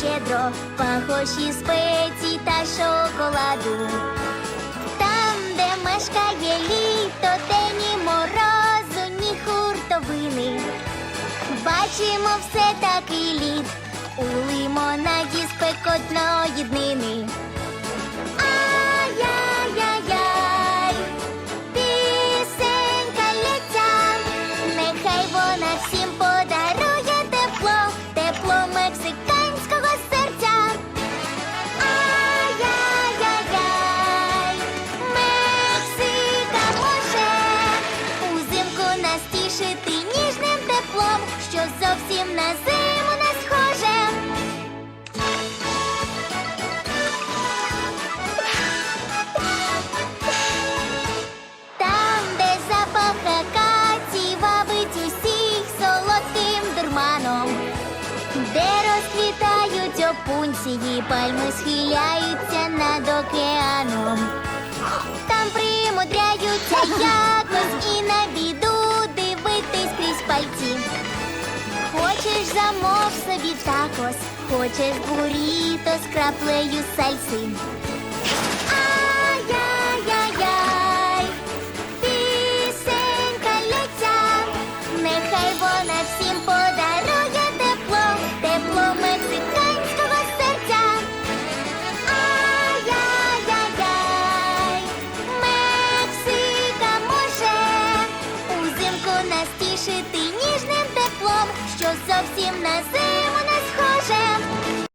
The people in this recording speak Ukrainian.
щедро пахощі спецій та шоколаду. Там, де мешкає літо, де ні морозу, ні хуртовини. Бачимо все такий лід у лимонаді спекотної днини. Нас ніжним теплом, що зовсім на зиму не схоже. Там, де запах акацій вабить усіх солодким дурманом, де розквітають опунції, пальми схиляються над океаном. Там примудряються якось і на замов собі такос, хочеш буріто з краплею сальси. Ай-яй-яй-яй, пісенька лється, нехай вона всім подарує тепло, тепло мексиканського серця. Ай-яй-яй-яй, Мексика може узимку настішити ніжним теплом, що зовсім